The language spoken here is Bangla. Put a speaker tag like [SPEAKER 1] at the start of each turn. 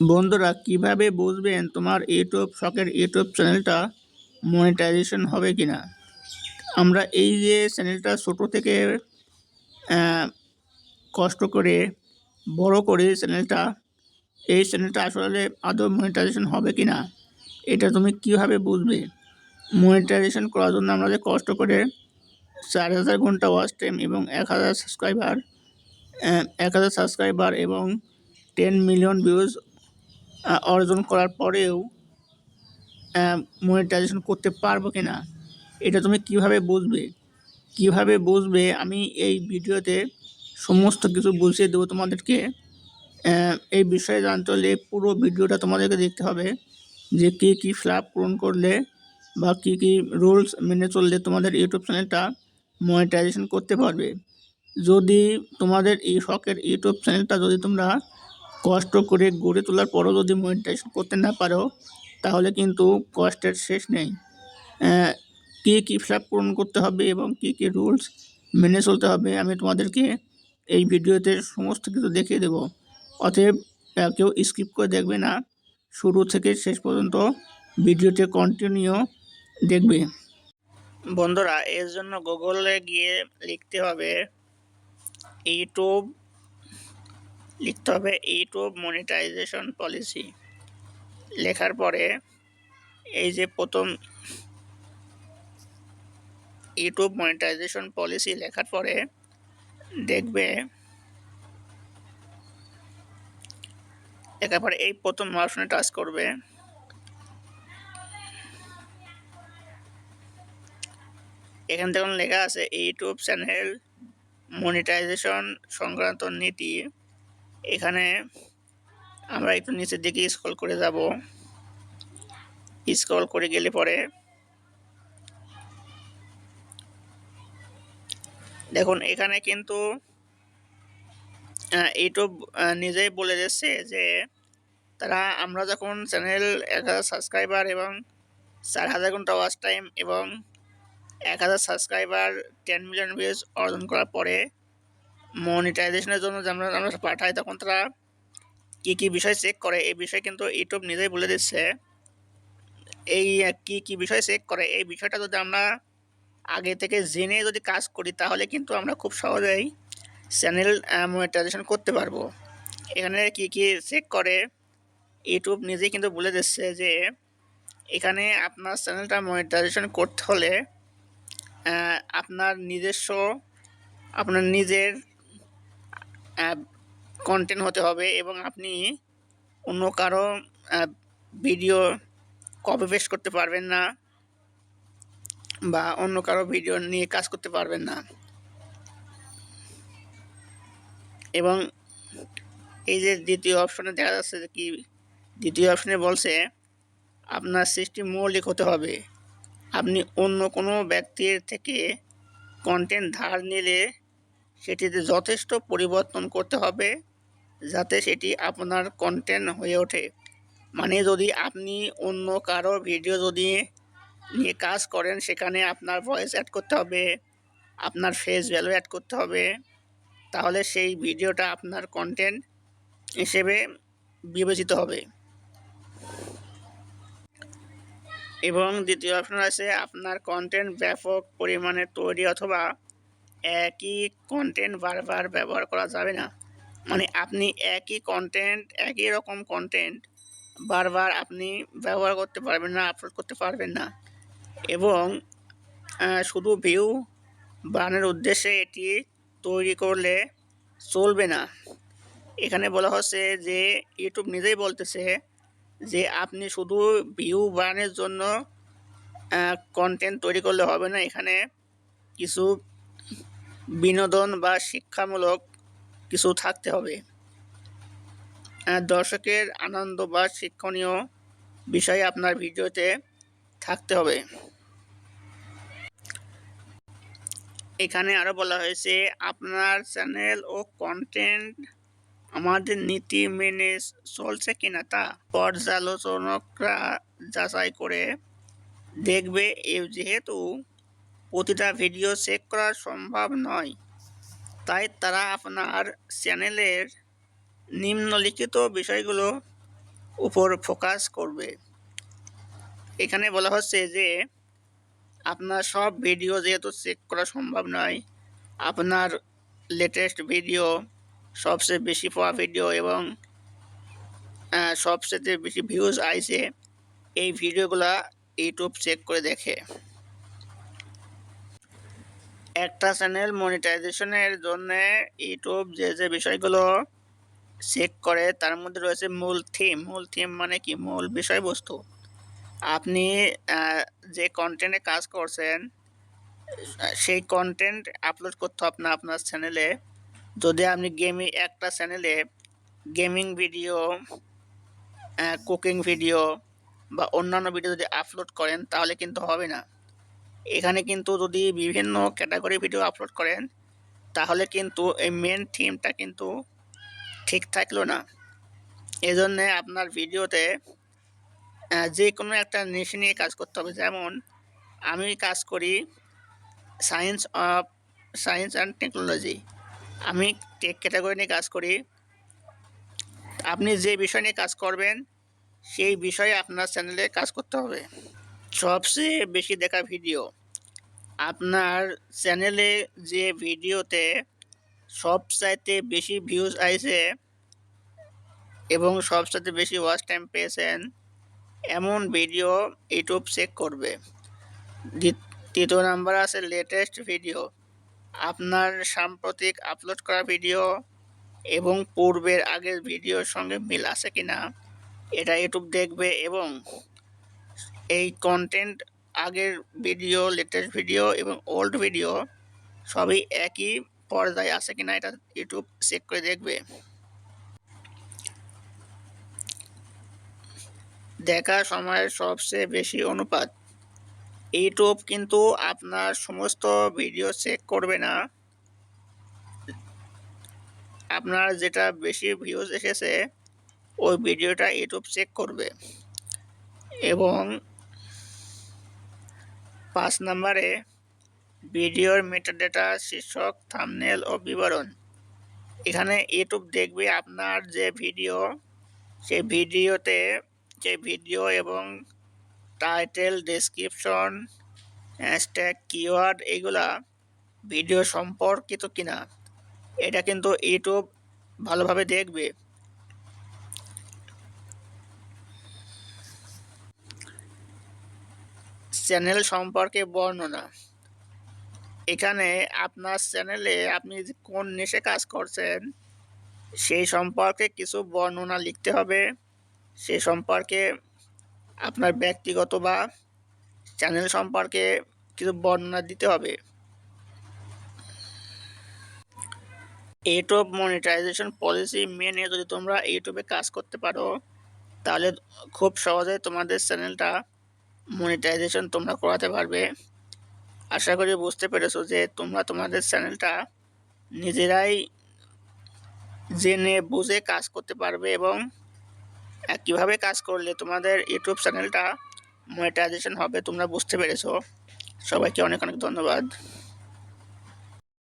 [SPEAKER 1] বন্ধুরা, কীভাবে বুঝবেন তোমার ইউটিউব শখের ইউটিউব চ্যানেলটা মনিটাইজেশন হবে কিনা? আমরা এই যে চ্যানেলটা ছোটো থেকে কষ্ট করে, বড় করে চ্যানেলটা, এই চ্যানেলটা আসলে আদৌ মনিটাইজেশন হবে কিনা, এটা তুমি কীভাবে বুঝবে? মনিটাইজেশন করার জন্য আমরা যে কষ্ট করে চার হাজার ঘণ্টা ওয়াচ টাইম এবং এক হাজার সাবস্ক্রাইবার এক হাজার সাবস্ক্রাইবার এবং টেন মিলিয়ন ভিউজ অর্জন করার পরেও মনিটাইজেশন করতে পারব কি না এটা তুমি কীভাবে বুঝবে? কীভাবে বুঝবে? আমি এই ভিডিওতে সমস্ত কিছু বুঝিয়ে দেবো তোমাদেরকে। এই বিষয়ে জানতে হলে পুরো ভিডিওটা তোমাদেরকে দেখতে হবে যে কী কী ফ্ল্যাপ পূরণ করলে বা কী কী রুলস মেনে চললে তোমাদের ইউটিউব চ্যানেলটা মনিটাইজেশন করতে পারবে। যদি তোমাদের এই শখের ইউটিউব চ্যানেলটা যদি তোমরা কষ্ট করে গড়ে তোলার পরও যদি মনিটাইজেশন করতে না পারো, তাহলে কিন্তু কষ্টের শেষ নেই। কী কী ফ্ল্যাপ পূরণ করতে হবে এবং কী কী রুলস মেনে চলতে হবে আমি তোমাদেরকে এই ভিডিওতে সমস্ত কিছু দেখিয়ে দেবো। অতএব কেউ স্কিপ করে দেখবে না। শুরু থেকে শেষ পর্যন্ত ভিডিওটি কন্টিনিউ দেখবে। বন্ধুরা, এর জন্য গুগলে গিয়ে লিখতে হবে, ইউটিউব লিখতে হবে ইউটিউব মনিটাইজেশন পলিসি। লেখার পরে এই যে প্রথম ইউটিউব মনিটাইজেশন পলিসি লেখার পরে দেখবে লেখার পরে এই প্রথম অপশনে টাচ করবে। এখান থেকে লেখা আছে ইউটিউব চ্যানেল মনিটাইজেশন সংক্রান্ত নীতি। এখানে আমরা একটু নিচের দিকে স্ক্রল করে যাব। স্ক্রল করে গেলে পরে দেখুন, এখানে কিন্তু ইউটিউব নিজেই বলে দিচ্ছে যে তারা আমরা যখন চ্যানেল এক হাজার সাবস্ক্রাইবার এবং চার হাজার ঘণ্টা ওয়াচ টাইম এবং এক হাজার সাবস্ক্রাইবার টেন মিলিয়ন ভিউজ অর্জন করার পরে মনিটাইজেশনের জন্য আমরা আমরা পাঠাই, তখন তারা কী কী বিষয় চেক করে, এই বিষয়ে কিন্তু ইউটিউব নিজেই বলে দিচ্ছে। এই কী কী বিষয় চেক করে, এই বিষয়টা যদি আমরা আগে থেকে জেনে যদি কাজ করি, তাহলে কিন্তু আমরা খুব সহজেই চ্যানেল মনিটাইজেশন করতে পারব। এখানে কি কি চেক করে, ইউটিউব নিজেই কিন্তু বলে দিচ্ছে যে, এখানে আপনার চ্যানেলটা মনিটাইজেশন করতে হলে আপনার নিজস্ব, আপনার নিজের কন্টেন্ট হতে হবে এবং আপনি অন্য কারও ভিডিও কপি পেস্ট করতে পারবেন না বা অন্য কারও ভিডিও নিয়ে কাজ করতে পারবেন না। এবং এই যে দ্বিতীয় অপশনে দেখা যাচ্ছে কি, দ্বিতীয় অপশনে বলছে আপনার সৃষ্টি মৌলিক হতে হবে। আপনি অন্য কোনো ব্যক্তির থেকে কন্টেন্ট ধার নিলে সেটিতে যথেষ্ট পরিবর্তন করতে হবে যাতে সেটি আপনার কন্টেন্ট হয়ে ওঠে। মানে যদি আপনি অন্য কারও ভিডিও যদি নিয়ে কাজ করেন, সেখানে আপনার ভয়েস অ্যাড করতে হবে, আপনার ফেস ভ্যালু অ্যাড করতে হবে, তাহলে সেই ভিডিওটা আপনার কন্টেন্ট হিসেবে বিবেচিত হবে। এবং দ্বিতীয় অপশন আছে, আপনার কন্টেন্ট ব্যাপক পরিমাণে তৈরি অথবা একই কন্টেন্ট বারবার ব্যবহার করা যাবে না। মানে আপনি একই কন্টেন্ট একই রকম কন্টেন্ট বারবার আপনি ব্যবহার করতে পারবেন না আপলোড করতে পারবেন না। এবং শুধু ভিউ বাড়ানোর উদ্দেশ্যে এটি তৈরি করলে চলবে না। এখানে বলা হচ্ছে যে ইউটিউব নিজেই বলতেছে যে, আপনি শুধু ভিউ বাড়ানোর জন্য কন্টেন্ট তৈরি করলে হবে না। এখানে কিছু বিনোদন বা শিক্ষামূলক কিছু থাকতে হবে। দর্শকের আনন্দ বা শিক্ষণীয় বিষয় আপনার ভিডিওতে থাকতে হবে। এখানে আরও বলা হয়েছে, আপনার চ্যানেল ও কন্টেন্ট আমাদের নীতি মেনে চলছে কিনা তা পর্যালোচনকরা যাচাই করে দেখবে। যেহেতু প্রতিটা ভিডিও চেক করা সম্ভব নয়। তাই তারা আপনার চ্যানেলের নিম্নলিখিত বিষয়গুলো উপর ফোকাস করবে। এখানে বলা হচ্ছে যে, আপনার সব ভিডিও যেহেতু চেক করা সম্ভব নয়, আপনার লেটেস্ট ভিডিও সবচেয়ে বেশি পাওয়া ভিডিও এবং সবচেয়ে বেশি ভিউজ আইছে এই ভিডিওগুলা ইউটিউব চেক করে দেখে। একটা চ্যানেল মনিটাইজেশনের জন্য ইউটিউব যে যে বিষয়গুলো চেক করে, তার মধ্যে রয়েছে মূল থিম মূল থিম মানে কি? মূল বিষয়বস্তু। আপনি যে কন্টেন্টে কাজ করছেন, সেই কন্টেন্ট আপলোড করতে হবে না আপনার চ্যানেলে। যদি আপনি গেমি একটা চ্যানেলে গেমিং ভিডিও কুকিং ভিডিও বা অন্যান্য ভিডিও যদি আপলোড করেন, তাহলে কিন্তু হবে না। এখানে কিন্তু যদি বিভিন্ন ক্যাটাগরি ভিডিও আপলোড করেন, তাহলে কিন্তু এই মেন থিমটা কিন্তু ঠিক থাকল না। এজন্যে আপনার ভিডিওতে যে কোনো একটা নিশে নিয়ে কাজ করতে হবে। যেমন, আমি কাজ করি science of science and technology আমি টেক ক্যাটাগরি নিয়ে কাজ করি। আপনি যে বিষয় নিয়ে কাজ করবেন, সেই বিষয়ে আপনার চ্যানেলে কাজ করতে হবে। সবচেয়ে বেশি দেখা ভিডিও আপনার চ্যানেলে যে ভিডিওতে সবচাইতে বেশি ভিউজ আইছে এবং সবচাইতে বেশি ওয়াচ টাইম পেয়েছেন, এমন ভিডিও ইউটিউব চেক করবে। তৃতীয় নাম্বার আছে লেটেস্ট ভিডিও আপনার সাম্প্রতিক আপলোড করা ভিডিও এবং পূর্বের আগের ভিডিওর সঙ্গে মিল আছে কিনা, এটা ইউটিউব দেখবে এবং এই কন্টেন্ট আগের ভিডিও লেটেস্ট ভিডিও এবং ওল্ড ভিডিও সবই একই পর্যায়ে আছে কিনা এটা ইউটিউব চেক করে দেখবে। দেখা সময়ের সবচেয়ে বেশি অনুপাত। ইউটিউব কিন্তু আপনার সমস্ত ভিডিও চেক করবে না। আপনার যেটা বেশি ভিউজ এসেছে, ওই ভিডিওটা ইউটিউব চেক করবে। এবং পাঁচ নম্বরে ভিডিওর মেটাডেটা শীর্ষক থাম্বনেল ও বিবরণ। এখানে ইউটিউব দেখবে আপনার যে ভিডিও সেই ভিডিওতে যে ভিডিও এবং টাইটেল ডেসক্রিপশন হ্যাশট্যাগ কিওয়ার্ড এগুলা ভিডিও সম্পর্কিত কিনা, এটা কিন্তু ইউটিউব ভালোভাবে দেখবে। চ্যানেল সম্পর্কে বর্ণনা। এখানে আপনার চ্যানেলে আপনি কোন নেশে কাজ করছেন, সেই সম্পর্কে কিছু বর্ণনা লিখতে হবে। সে সম্পর্কে আপনার ব্যক্তিগত বা চ্যানেল সম্পর্কে কিছু বর্ণনা দিতে হবে। ইউটিউব মনিটাইজেশন পলিসি মেনে যদি তোমরা ইউটিউবে কাজ করতে পারো, তাহলে খুব সহজে তোমাদের চ্যানেলটা মনিটাইজেশন তোমরা করাতে পারবে। আশা করি বুঝতে পেরেছ যে তোমরা তোমাদের চ্যানেলটা নিজেরাই জেনে বুঝে কাজ করতে পারবে এবং কীভাবে কাজ করলে তোমাদের ইউটিউব চ্যানেলটা মনিটাইজেশন হবে তোমরা বুঝতে পেরেছ। সবাইকে অনেক অনেক ধন্যবাদ।